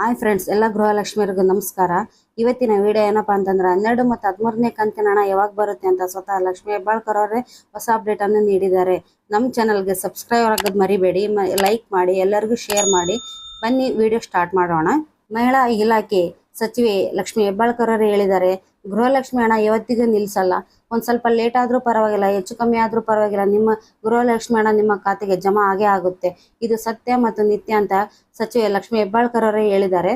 Hi friends ಎಲ್ಲ ಗೃಹಲಕ್ಷ್ಮಿಯರಿಗೂ ನಮಸ್ಕಾರ. ಇವತ್ತಿನ ವಿಡಿಯೋ ಏನಪ್ಪಾ ಅಂತಂದ್ರೆ ಹನ್ನೆರಡು ಮತ್ತು ಹದಿಮೂರನೇ ಕಂತಿನ ಹಣ ಯಾವಾಗ ಬರುತ್ತೆ ಅಂತ ಸ್ವತಃ ಲಕ್ಷ್ಮೀ ಹೆಬ್ಬಾಳ್ಕರ್ ಅವರೇ ಹೊಸ ಅಪ್ಡೇಟ್ ಅನ್ನು ನೀಡಿದ್ದಾರೆ. ನಮ್ಮ ಚಾನಲ್ಗೆ ಸಬ್ಸ್ಕ್ರೈಬ್ ಆಗೋದು ಮರಿಬೇಡಿ ಲೈಕ್ ಮಾಡಿ, ಎಲ್ಲರಿಗೂ ಶೇರ್ ಮಾಡಿ. ಬನ್ನಿ ವಿಡಿಯೋ ಸ್ಟಾರ್ಟ್ ಮಾಡೋಣ. ಮಹಿಳಾ ಇಲಾಖೆ ಸಚಿವೆ ಲಕ್ಷ್ಮೀ ಹೆಬ್ಬಾಳ್ಕರ್ ಅವರು ಹೇಳಿದ್ದಾರೆ. ಗೃಹಲಕ್ಷ್ಮಿ ಹಣ ಯಾವತ್ತಿಗೂ ನಿಲ್ಲಿಸಲ್ಲ ಒಂದು ಸ್ವಲ್ಪ ಲೇಟ್ ಆದರೂ ಪರವಾಗಿಲ್ಲ, ಹೆಚ್ಚು ಕಮ್ಮಿ ಆದರೂ ಪರವಾಗಿಲ್ಲ, ನಿಮ್ಮ ಗೃಹಲಕ್ಷ್ಮಿ ಹಣ ನಿಮ್ಮ ಖಾತೆಗೆ ಜಮಾ ಆಗೇ ಆಗುತ್ತೆ. ಇದು ಸತ್ಯ ಮತ್ತು ನಿತ್ಯ ಅಂತ ಸಚಿವೆ ಲಕ್ಷ್ಮಿ ಹೆಬ್ಬಾಳ್ಕರ್ ಅವರೇ ಹೇಳಿದ್ದಾರೆ.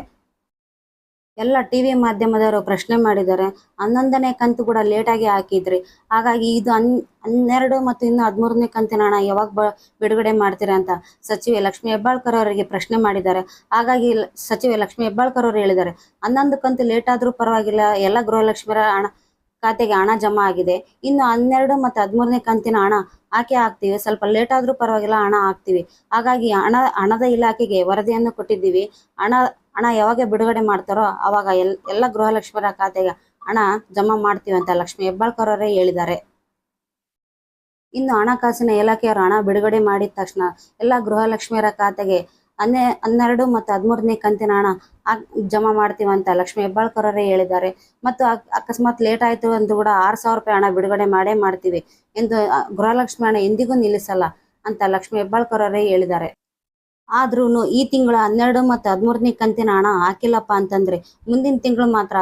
ಎಲ್ಲ ಟಿವಿ ಮಾಧ್ಯಮದವರು ಪ್ರಶ್ನೆ ಮಾಡಿದ್ದಾರೆ. ಹನ್ನೊಂದನೇ ಕಂತು ಕೂಡ ಲೇಟಾಗಿ ಹಾಕಿದ್ರಿ. ಹಾಗಾಗಿ ಇದು ಹನ್, ಹನ್ನೆರಡು ಮತ್ತು ಇನ್ನು ಹದಿಮೂರನೇ ಕಂತಿನ ಹಣ ಯಾವಾಗ ಬ, ಬಿಡುಗಡೆ ಮಾಡ್ತೀರಾ ಅಂತ ಸಚಿವೆ ಲಕ್ಷ್ಮೀ ಹೆಬ್ಬಾಳ್ಕರ್ ಅವರಿಗೆ ಪ್ರಶ್ನೆ ಮಾಡಿದ್ದಾರೆ. ಹಾಗಾಗಿ ಸಚಿವೆ ಲಕ್ಷ್ಮೀ ಹೆಬ್ಬಾಳ್ಕರ್ ಅವರು ಹೇಳಿದ್ದಾರೆ. ಹನ್ನೊಂದು ಕಂತು ಲೇಟ್ ಆದರೂ ಪರವಾಗಿಲ್ಲ, ಎಲ್ಲ ಗೃಹಲಕ್ಷ್ಮಿಯರ ಹಣ, ಖಾತೆಗೆ ಹಣ ಜಮಾ ಆಗಿದೆ. ಇನ್ನು ಹನ್ನೆರಡು ಮತ್ತು ಹದಿಮೂರನೇ ಕಂತಿನ ಹಣ ಹಾಕಿ ಹಾಕ್ತೀವಿ. ಸ್ವಲ್ಪ ಲೇಟ್ ಆದರೂ ಪರವಾಗಿಲ್ಲ, ಹಣ ಹಾಕ್ತೀವಿ. ಹಾಗಾಗಿ ಹಣ, ಹಣದ ಇಲಾಖೆಗೆ ವರದಿಯನ್ನು ಕೊಟ್ಟಿದ್ದೀವಿ. ಹಣ ಹಣ ಯಾವಾಗ ಬಿಡುಗಡೆ ಮಾಡ್ತಾರೋ ಅವಾಗ ಎಲ್, ಎಲ್ಲ ಗೃಹಲಕ್ಷ್ಮಿಯರ ಖಾತೆಗೆ ಹಣ ಜಮಾ ಮಾಡ್ತೀವಿ ಅಂತ ಲಕ್ಷ್ಮಿ ಹೆಬ್ಬಾಳ್ಕರ್ ಅವರೇ ಹೇಳಿದ್ದಾರೆ. ಇನ್ನು ಹಣಕಾಸಿನ ಇಲಾಖೆಯವರು ಹಣ ಬಿಡುಗಡೆ ಮಾಡಿದ ತಕ್ಷಣ ಎಲ್ಲ ಗೃಹಲಕ್ಷ್ಮಿಯರ ಖಾತೆಗೆ ಹನ್ನೆ, ಹನ್ನೆರಡು ಮತ್ತು ಹದಿಮೂರನೇ ಕಂತಿನ ಹಣ ಜಮಾ ಮಾಡ್ತೀವಿ ಅಂತ ಲಕ್ಷ್ಮಿ ಹೆಬ್ಬಾಳ್ಕರ್ ಅವರೇ ಹೇಳಿದ್ದಾರೆ. ಮತ್ತು ಅಕ್- ಅಕಸ್ಮಾತ್ ಲೇಟ್ ಆಯಿತು ಅಂತ ಕೂಡ ಆರು ಸಾವಿರ ರೂಪಾಯಿ ಹಣ ಬಿಡುಗಡೆ ಮಾಡೇ ಮಾಡ್ತೀವಿ ಎಂದು ಗೃಹಲಕ್ಷ್ಮಿ ಹಣ ಎಂದಿಗೂ ನಿಲ್ಲಿಸಲ್ಲ ಅಂತ ಲಕ್ಷ್ಮಿ ಹೆಬ್ಬಾಳ್ಕರ್ ಅವರೇ ಹೇಳಿದ್ದಾರೆ. ಆದ್ರೂ ಈ ತಿಂಗಳ ಹನ್ನೆರಡು ಮತ್ತು ಹದಿಮೂರನೇ ಕಂತಿನ ಹಣ ಹಾಕಿಲ್ಲಪ್ಪ ಅಂತಂದ್ರೆ ಮುಂದಿನ ತಿಂಗಳು ಮಾತ್ರ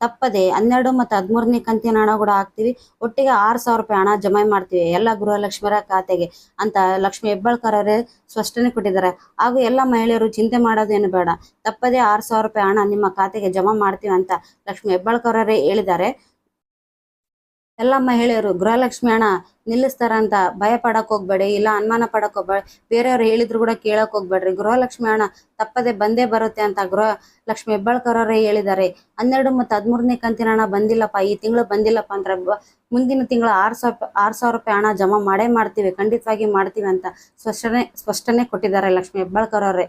ತಪ್ಪದೆ ಹನ್ನೆರಡು ಮತ್ತು ಹದಿಮೂರನೇ ಕಂತಿನ ಹಣ ಕೂಡ ಹಾಕ್ತೀವಿ. ಒಟ್ಟಿಗೆ ಆರು ಸಾವಿರ ರೂಪಾಯಿ ಹಣ ಜಮಾ ಮಾಡ್ತೀವಿ. ಎಲ್ಲ ಗೃಹಲಕ್ಷ್ಮಿಯರ ಖಾತೆಗೆ ಅಂತ ಲಕ್ಷ್ಮಿ ಹೆಬ್ಬಾಳ್ಕರ್ ಅವರೇ ಸ್ಪಷ್ಟನೆ ಕೊಟ್ಟಿದ್ದಾರೆ. ಹಾಗೂ ಎಲ್ಲ ಮಹಿಳೆಯರು ಚಿಂತೆ ಮಾಡೋದೇನು ಬೇಡ. ತಪ್ಪದೆ ಆರು ಸಾವಿರ ರೂಪಾಯಿ ಹಣ ನಿಮ್ಮ ಖಾತೆಗೆ ಜಮಾ ಮಾಡ್ತೀವಿ ಅಂತ ಲಕ್ಷ್ಮಿ ಹೆಬ್ಬಾಳ್ಕರ್ ಅವರೇ ಹೇಳಿದ್ದಾರೆ. ಎಲ್ಲ ಮಹಿಳೆಯರು ಗೃಹಲಕ್ಷ್ಮಿ ಅಣ್ಣ, ನಿಲ್ಲಿಸ್ತಾರಂತ. ಭಯ ಪಡಕ್ ಹೋಗ್ಬೇಡಿ, ಇಲ್ಲ ಅನುಮಾನ ಪಡಕ್ ಹೋಗ್ಬೇಡಿ. ಬೇರೆಯವ್ರು ಹೇಳಿದ್ರು ಕೂಡ ಕೇಳಕ್ ಹೋಗ್ಬೇಡ್ರಿ. ಗೃಹಲಕ್ಷ್ಮಿ ಅಣ್ಣ, ತಪ್ಪದೆ ಬಂದೇ ಬರುತ್ತೆ ಅಂತ ಗೃಹ ಲಕ್ಷ್ಮಿ ಹೆಬ್ಬಾಳ್ಕರ್ ಅವರೇ ಹೇಳಿದ್ದಾರೆ. ಹನ್ನೆರಡು ಮತ್ತು ಹದಿಮೂರನೇ ಕಂತಿನ ಹಣ ಬಂದಿಲ್ಲಪ್ಪ, ಈ ತಿಂಗಳು ಬಂದಿಲ್ಲಪ್ಪ ಅಂದ್ರೆ ಮುಂದಿನ ತಿಂಗಳು ಆರು ಸಾವಿರ ಆರು ಸಾವಿರ ರೂಪಾಯಿ ಹಣ ಜಮಾ ಮಾಡೇ ಮಾಡ್ತೀವಿ ಖಂಡಿತವಾಗಿ ಮಾಡ್ತೀವಿ ಅಂತ ಸ್ಪಷ್ಟನೆ ಸ್ಪಷ್ಟನೆ ಕೊಟ್ಟಿದ್ದಾರೆ ಲಕ್ಷ್ಮಿ ಹೆಬ್ಬಾಳ್ಕರ್ ಅವರೇ